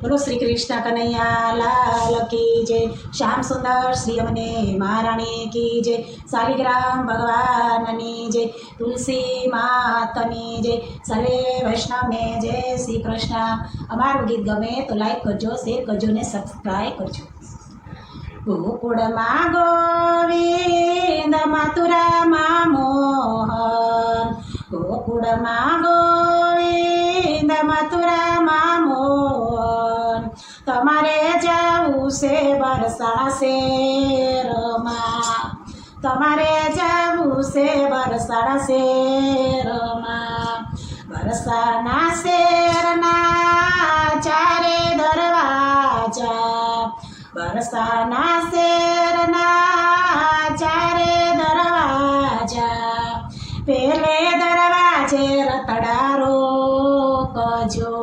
બોલો શ્રી કૃષ્ણ કનૈયા, લાલ કી જય, શ્યામ સુંદર શ્રી અમને મહારાણી કી જય, શાલિગ્રામ ભગવાનની જય, તુલસી માતની જય, સર્વે વૈષ્ણવને જય શ્રી કૃષ્ણ. અમારું ગીત ગમે તો લાઈક કરજો શેર કરજો ને સબસ્ક્રાઈબ કરજો. ગોકુળમાં ગોવિંદ મથુરામાં મોહન. ગોકુળમાં ગોવિંદ શેરમાં તમારે જવું છે બરસાડા શેરમાં વરસાના શેરના ચારે દરવાજા. વરસાના શેરના ચારે દરવાજા. પેલે દરવાજે રતડારો કજો.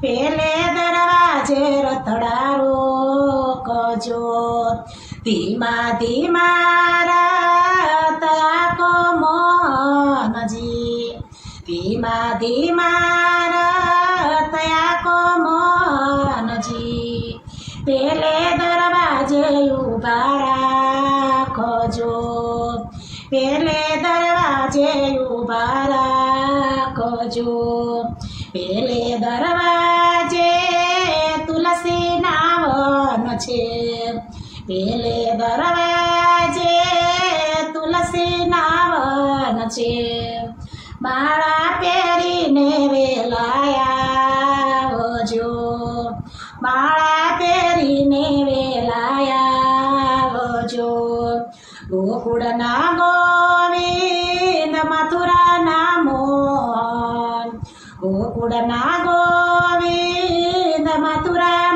પેલે દરવાજે રતડા રોકજો ધીમા ધીમા રતયા કો મોહનજી ધીમા ધીમા રતયા કો મોહનજી પેલે દરવાજે ઊભા રાખજો. પેલે દરવાજે ઊભા રાખજો. પેલે છે પેલે દરવાજે તુલસી નાવન છે માળા પહેરીને વેલાયાવજો. માળા પહેરીને વેલાયાવજો. ગોકુળના ગોવિંદ મથુરાના મોહન. ગોકુળના ગોવિંદ મથુરા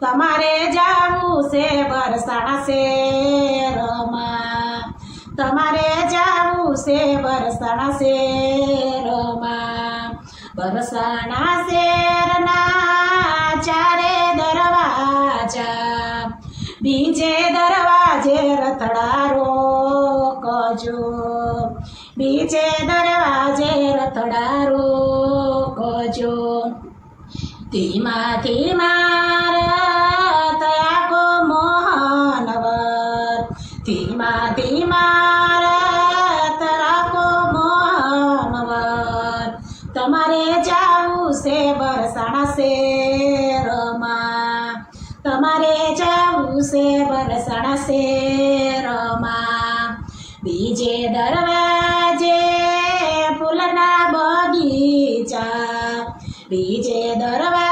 તમારે જાવું છે વરસાણા શેરમાં તમારે જાવું છે વરસાણા શેરમાં વરસાણા શેરના ચારે દરવાજા, બીજે દરવાજે રતડા કજો. બીજે દરવાજે રતડા કજો. ધીમા ધીમા બીજે દરવાજે ફૂલના બગીચા. બીજે દરવાજે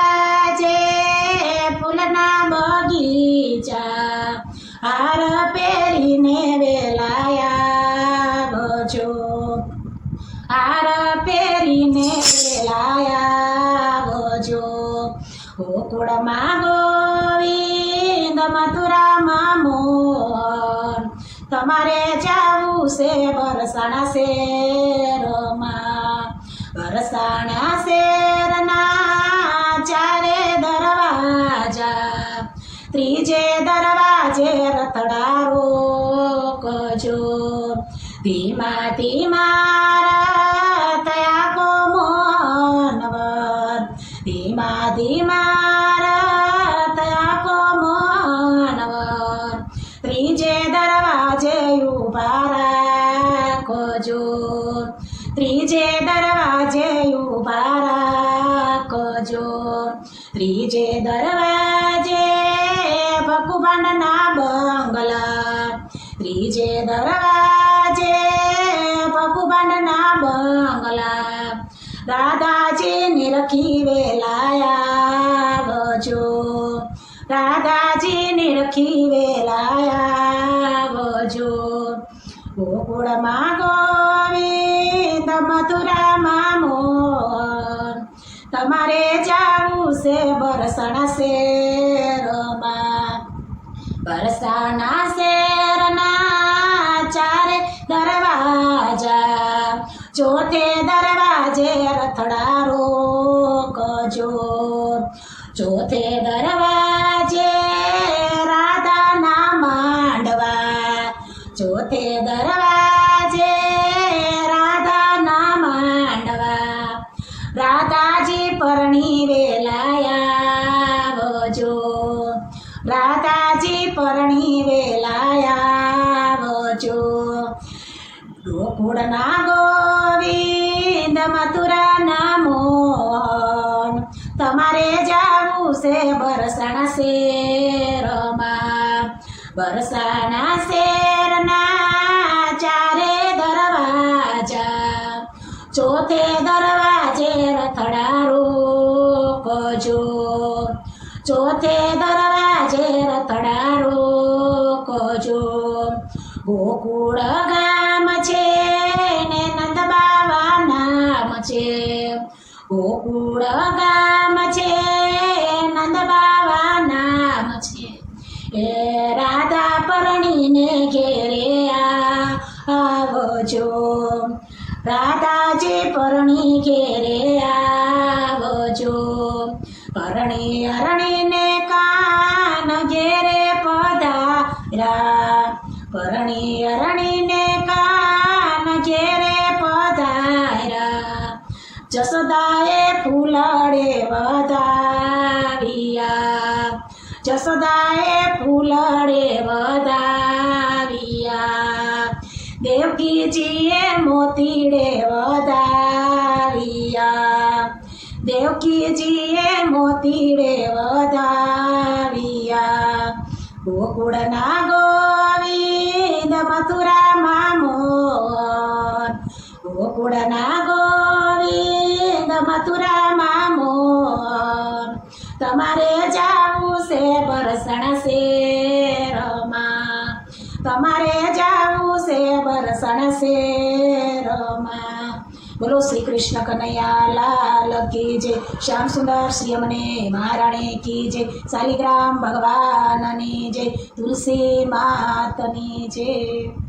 તમારે જાવું છે વરસાણા શેરમાં વરસાણા શેરના ચારે દરવાજા, ત્રીજે દરવાજે રતડા કજો ધીમા ધીમા ત્રીજે દરવાજે ભગવાનના બંગલા. ત્રીજે દરવાજે ભગવાનના બંગલા. રાધાજી નિરખી વેલાયાવજો. રાધાજી નિરખી વેલાયાવજો. ગોકુળમાં ગોવિંદ મથુરામાં મોર તમારે જાવું છે બરસાણા શેરમાં બરસાણા શેરના ચારે દરવાજા. ચોથે દરવાજે રથડા રોકજો ચોથે દરવાજે રાધાના માંડવા. ચોથે દરવાજે વજો ગોકુળના ગોવિંદ મથુરાના મોહન, તમારે જાવું છે બરસાણા શેરમાં? બરસાણા શેરના ચોથે દરવાજે રથડા રોકજો. ચોથે દરવાજે રથડા રોકજો. ગોકુળ ગામ છે ને નંદબાવા નામ છે. ગોકુળ ગામ છે નંદ બાવા નામ છે. એ રાધા પરણીને ઘેરે આવજો. રાધાજી પરણી ઘેરે આવજો. પરણી અરણીને પરણી અરણીને કાન ઘેરે પધાર્યા. જસદાએ ફૂલડે વધાવ્યા. જસદાએ ફૂલડે વધાવ્યા. દેવકીજીએ મોતીડે વધાવ્યા. દેવકીજીએ મોતીડે વધાવ્યા. ગોકુળના ગોવિંદ મથુરામાં મામોર ગોકુળના ગોવિંદ મથુરા મામોર તમારે જાવું છે બરસણ શેરમાં. તમારે જાવું છે બરસણ શેરમાં. બોલો શ્રી કૃષ્ણ કનૈયા, લાલ કી જય. શ્યામ સુંદર શ્રી અમને મહારાણી કી જય. શાલિગ્રામ ભગવાનની જય. તુલસી માતની જય.